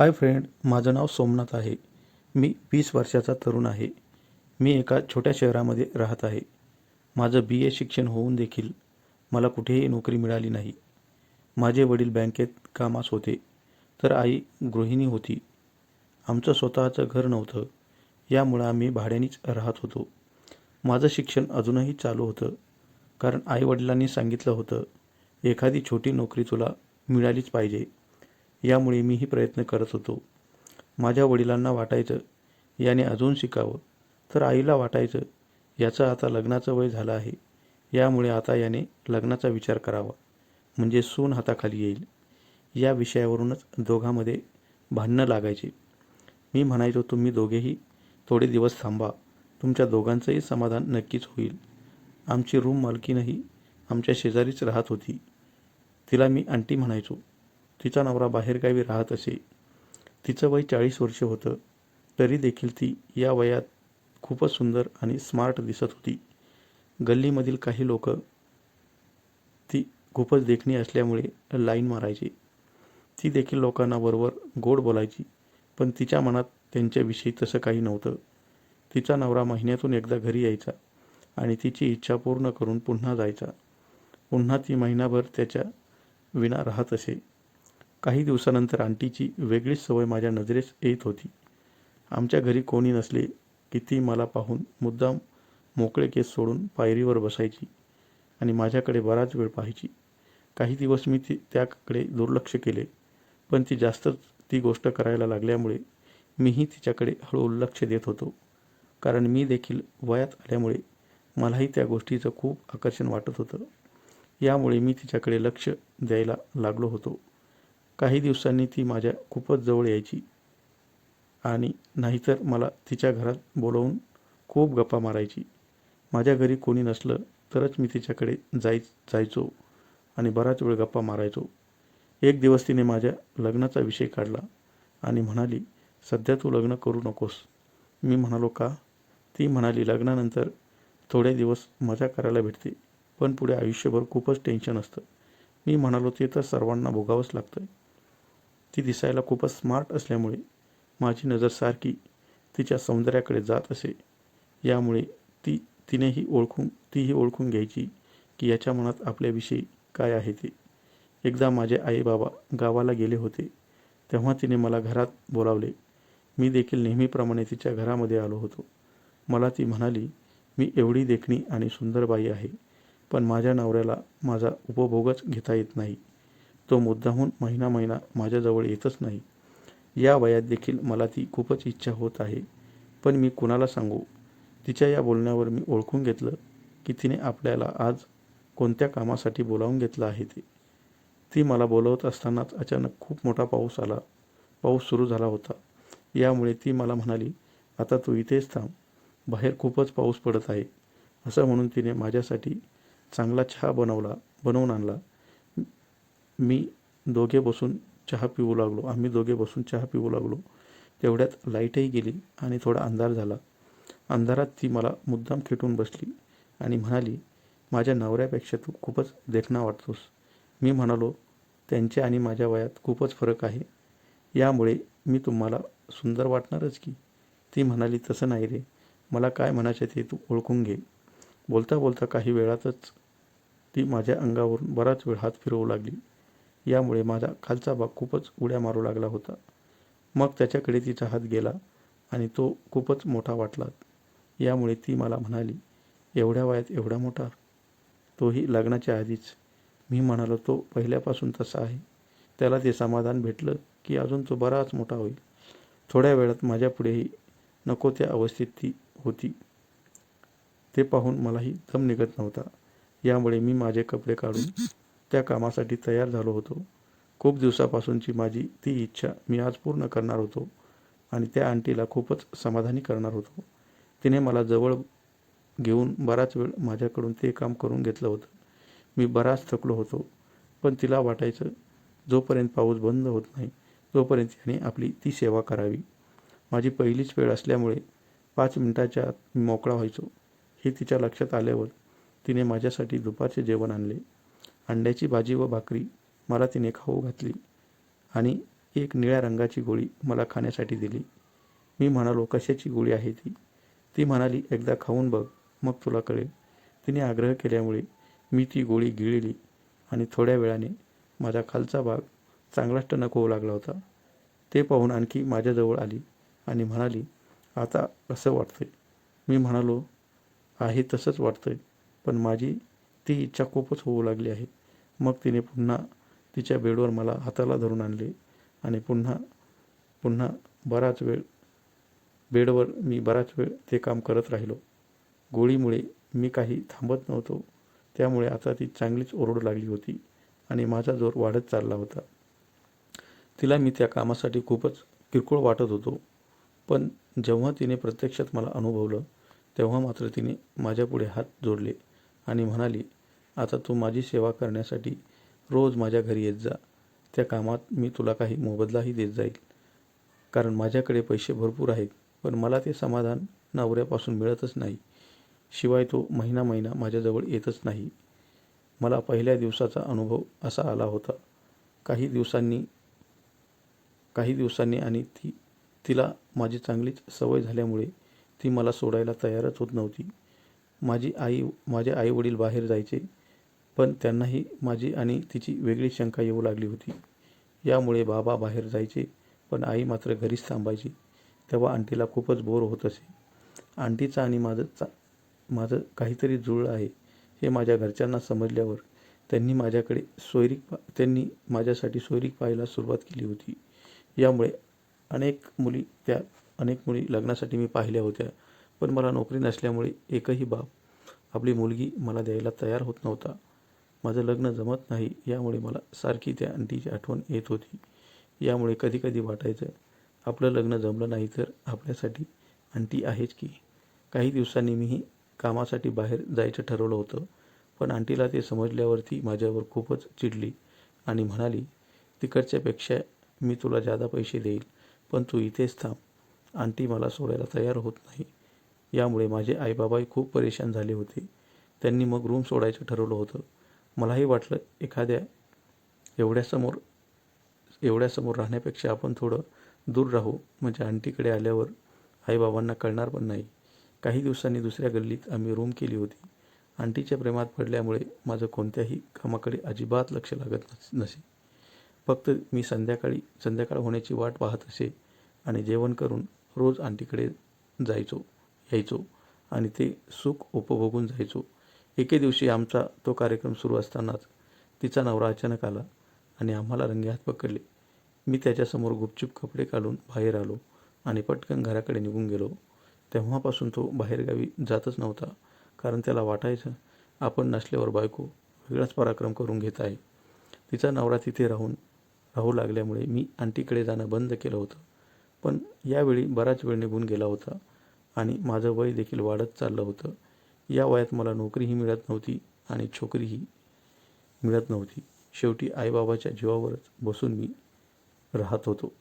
Hi friend माझं नाव सोमनाथ आहे. मी वीस वर्षाचा तरुण आहे. मी एका छोट्या शहरामध्ये राहत आहे. माझं बी ए शिक्षण होऊन देखील मला कुठेही नोकरी मिळाली नाही. माझे वडील बँकेत कामास होते. तर आई गृहिणी होती. आमचं स्वतःचं घर नव्हतं. यामुळं आम्ही भाड्यानेच राहत होतो. माझं शिक्षण अजूनही चालू होतं. कारण आईवडिलांनी सांगितलं होतं एखादी छोटी नोकरी तुला मिळालीच पाहिजे. यामुळे मीही प्रयत्न करत होतो. माझ्या वडिलांना वाटायचं याने अजून शिकावं. तर आईला वाटायचं याचं आता लग्नाचं वय झालं आहे. यामुळे आता याने लग्नाचा विचार करावा. म्हणजे सून हाताखाली येईल. या विषयावरूनच दोघांमध्ये भांडणं लागायचे. मी म्हणायचो तुम्ही दोघेही थोडे दिवस थांबा. तुमच्या दोघांचंही समाधान नक्कीच होईल. आमची रूम मालकीनही आमच्या शेजारीच राहत होती. तिला मी आंटी म्हणायचो तिचा नवरा बाहेरगावी राहत असे. तिचं वय चाळीस वर्ष होतं. तरी देखील ती या वयात खूपच सुंदर आणि स्मार्ट दिसत होती. गल्लीमधील काही लोक ती खूपच देखणी असल्यामुळे लाईन मारायची. ती देखील लोकांना बरोबर गोड बोलायची पण तिच्या मनात त्यांच्याविषयी तसं काही नव्हतं. तिचा नवरा महिन्यातून एकदा घरी यायचा आणि तिची इच्छा पूर्ण करून पुन्हा जायचा. पुन्हा ती महिनाभर त्याच्या विना राहत असे. काही दिवसानंतर आंटीची वेगळीच सवय माझ्या नजरेस येत होती. आमच्या घरी कोणी नसले की ती मला पाहून मुद्दाम मोकळे केस सोडून पायरीवर बसायची आणि माझ्याकडे बराच वेळ पाहायची. काही दिवस मी ती त्याकडे दुर्लक्ष केले पण ती जास्तच ती गोष्ट करायला लागल्यामुळे मीही तिच्याकडे हळूहळू लक्ष देत होतो. कारण मी देखील वयात आल्यामुळे मलाही त्या गोष्टीचं खूप आकर्षण वाटत होतं. यामुळे मी तिच्याकडे लक्ष द्यायला लागलो होतो. काही दिवसांनी ती माझ्या खूपच जवळ यायची आणि नाहीतर मला तिच्या घरात बोलवून खूप गप्पा मारायची. माझ्या घरी कोणी नसलं तरच मी तिच्याकडे जाय जायचो आणि बराच वेळ गप्पा मारायचो. एक दिवस तिने माझ्या लग्नाचा विषय काढला आणि म्हणाली सध्या तू लग्न करू नकोस. मी म्हणालो का? ती म्हणाली लग्नानंतर थोडे दिवस मजा करायला भेटते पण पुढे आयुष्यभर खूपच टेन्शन असतं. मी म्हणालो ते तर सर्वांना भोगावंच लागतं ती दिसायला खूपच स्मार्ट असल्यामुळे माझी नजर सारखी तिच्या सौंदर्याकडे जात असे. यामुळे ती तिनेही ओळखून तीही ओळखून घ्यायची की याच्या मनात आपल्याविषयी काय आहे ते. एकदा माझे आई बाबा गावाला गेले होते तेव्हा तिने मला घरात बोलावले. मी देखील नेहमीप्रमाणे तिच्या घरामध्ये आलो होतो. मला ती म्हणाली मी एवढी देखणी आणि सुंदर बाई आहे पण माझ्या नवऱ्याला माझा उपभोगच घेता येत नाही. तो मुद्दाहून महिना महिना माझ्याजवळ येतच नाही. या वयात देखील मला ती खूपच इच्छा होत आहे. पण मी कुणाला सांगू? तिच्या या बोलण्यावर मी ओळखून घेतलं की तिने आपल्याला आज कोणत्या कामासाठी बोलावून घेतलं आहे ते. ती मला बोलवत असतानाच अचानक खूप मोठा पाऊस आला. पाऊस सुरू झाला होता. यामुळे ती मला म्हणाली आता तू इथेच थांब. बाहेर खूपच पाऊस पडत आहे. असं म्हणून तिने माझ्यासाठी चांगला चहा बनवला बनवून आणला. मी दोघे बसून चहा पिऊ लागलो. आम्ही दोघे बसून चहा पिऊ लागलो. तेवढ्यात लाईटही गेली आणि थोडा अंधार झाला. अंधारात ती मला मुद्दाम खेटून बसली आणि म्हणाली माझ्या नवऱ्यापेक्षा तू खूपच देखणा वाटतोस मी म्हणालो त्यांच्या आणि माझ्या वयात खूपच फरक आहे. यामुळे मी तुम्हाला सुंदर वाटणारच की ती म्हणाली तसं नाही रे. मला काय म्हणायचं ते तू ओळखून घे. बोलता बोलता काही वेळातच ती माझ्या अंगावरून बराच वेळ हात फिरवू लागली. यामुळे माझा खालचा भाग खूपच उड्या मारू लागला होता. मग त्याच्याकडे तिचा हात गेला आणि तो खूपच मोठा वाटला. यामुळे ती मला म्हणाली एवढ्या वयात एवढा मोठा? तोही लग्नाच्या आधीच. मी म्हणालो तो पहिल्यापासून तसा आहे. त्याला ते समाधान भेटलं की अजून तो बराच मोठा होईल. थोड्या वेळात माझ्यापुढेही नको त्या अवस्थेत ती होती. ते पाहून मलाही दम निघत नव्हता. यामुळे मी माझे कपडे काढून त्या कामासाठी तयार झालो होतो. खूप दिवसापासूनची माझी ती इच्छा मी आज पूर्ण करणार होतो आणि त्या आंटीला खूपच समाधानी करणार होतो. तिने मला जवळ घेऊन बराच वेळ माझ्याकडून ते काम करून घेतलं होतं. मी बराच थकलो होतो पण तिला वाटायचं जोपर्यंत पाऊस बंद होत नाही तोपर्यंत तिने आपली ती सेवा करावी. माझी पहिलीच वेळ असल्यामुळे पाच मिनिटाच्या आत मी मोकळा व्हायचो. हे तिच्या लक्षात आल्यावर तिने माझ्यासाठी दुपारचे जेवण आणले. अंड्याची भाजी व भाकरी मला तिने खाऊ घातली आणि एक निळ्या रंगाची गोळी मला खाण्यासाठी दिली. मी म्हणालो कशाची गोळी आहे ती? ती म्हणाली एकदा खाऊन बघ मग तुला कळेल. तिने आग्रह केल्यामुळे मी ती गोळी गिळली आणि थोड्या वेळाने माझा खालचा भाग चांगलाच टणक होऊ लागला होता. ते पाहून आणखी माझ्याजवळ आली आणि म्हणाली आता कसं वाटतंय. मी म्हणालो आहे तसंच वाटतंय पण माझी ती इच्छा खूपच होऊ लागली आहे. मग तिने पुन्हा तिच्या बेडवर मला हाताला धरून आणले आणि पुन्हा पुन्हा बराच वेळ बेडवर मी बराच वेळ ते काम करत राहिलो. गोळीमुळे मी काही थांबत नव्हतो. त्यामुळे आता ती चांगलीच ओरडू लागली होती आणि माझा जोर वाढत चालला होता. तिला मी त्या कामासाठी खूपच किरकोळ वाटत होतो. पण जेव्हा तिने प्रत्यक्षात मला अनुभवलं तेव्हा मात्र तिने माझ्यापुढे हात जोडले आणि म्हणाली आता तू माझी सेवा करण्यासाठी रोज माझ्या घरी येत जा. त्या कामात मी तुला काही मोबदलाही देत जाईल. कारण माझ्याकडे पैसे भरपूर आहेत पण मला ते समाधान नवऱ्यापासून मिळतच नाही. शिवाय तो महिना महिना माझ्याजवळ येतच नाही. मला पहिल्या दिवसाचा अनुभव असा आला होता. काही दिवसांनी काही दिवसांनी आणि ती तिला माझी चांगलीच सवय झाल्यामुळे ती मला सोडायला तयारच होत नव्हती. माझी आई माझे आईवडील बाहेर जायचे पण त्यांनाही माझी आणि तिची वेगळी शंका येऊ लागली होती. यामुळे बाबा बाहेर जायचे पण आई मात्र घरीच थांबायची. तेव्हा आंटीला खूपच बोर होत असे. आंटीचं आणि माझं चा माझं काहीतरी जुळलं आहे हे माझ्या घरच्यांना समजल्यावर त्यांनी माझ्याकडे सोयरीक पा त्यांनी माझ्यासाठी सोयरीक पाहायला सुरुवात केली होती. यामुळे अनेक मुली त्या अनेक मुली लग्नासाठी मी पाहिल्या होत्या पण मला नोकरी नसल्यामुळे एकही बाप आपली मुलगी मला द्यायला तयार होत नव्हता. माझं लग्न जमत नाही यामुळे मला सारखी त्या आंटीची आठवण येत होती. यामुळे कधीकधी वाटायचं आपलं लग्न जमलं नाही तर आपल्यासाठी आंटी आहेच की. काही दिवसांनी मीही कामासाठी बाहेर जायचं ठरवलं होतं पण आंटीला ते समजल्यावरती माझ्यावर खूपच चिडली आणि म्हणाली तिकडच्यापेक्षा मी तुला जादा पैसे देईल पण तू इथेच थांब. आंटी मला सोडायला तयार होत नाही. यामुळे माझे आईबाबाही खूप परेशान झाले होते. त्यांनी मग रूम सोडायचं ठरवलं होतं. मलाही वाटलं एखाद्या एवढ्यासमोर एवढ्यासमोर राहण्यापेक्षा आपण थोडं दूर राहू. म्हणजे आंटीकडे आल्यावर आईबाबांना कळणार पण नाही. काही दिवसांनी दुसऱ्या गल्लीत आम्ही रूम केली होती. आंटीच्या प्रेमात पडल्यामुळे माझं कोणत्याही कामाकडे अजिबात लक्ष लागत नस नसे. फक्त मी संध्याकाळी संध्याकाळ होण्याची वाट पाहत असे आणि जेवण करून रोज आंटीकडे जायचो यायचो आणि ते सुख उपभोगून जायचो. एके दिवशी आमचा तो कार्यक्रम सुरू असतानाच तिचा नवरा अचानक आला आणि आम्हाला रंगेहात पकडले. मी त्याच्यासमोर गुपचूप कपडे काढून बाहेर आलो आणि पटकन घराकडे निघून गेलो. तेव्हापासून तो बाहेरगावी जातच नव्हता कारण त्याला वाटायचं आपण नसल्यावर बायको वेगळाच पराक्रम करून घेत आहे. तिचा नवरा तिथे राहून राहू लागल्यामुळे मी आंटीकडे जाणं बंद केलं होतं. पण यावेळी बराच वेळ निघून गेला होता आणि माझं वय देखील वाढत चाललं होतं. या वयात मला नोकरीही मिळत नव्हती आणि छोकरीही मिळत नव्हती. शेवटी आईबाबाच्या जीवावरच बसून मी राहत होतो.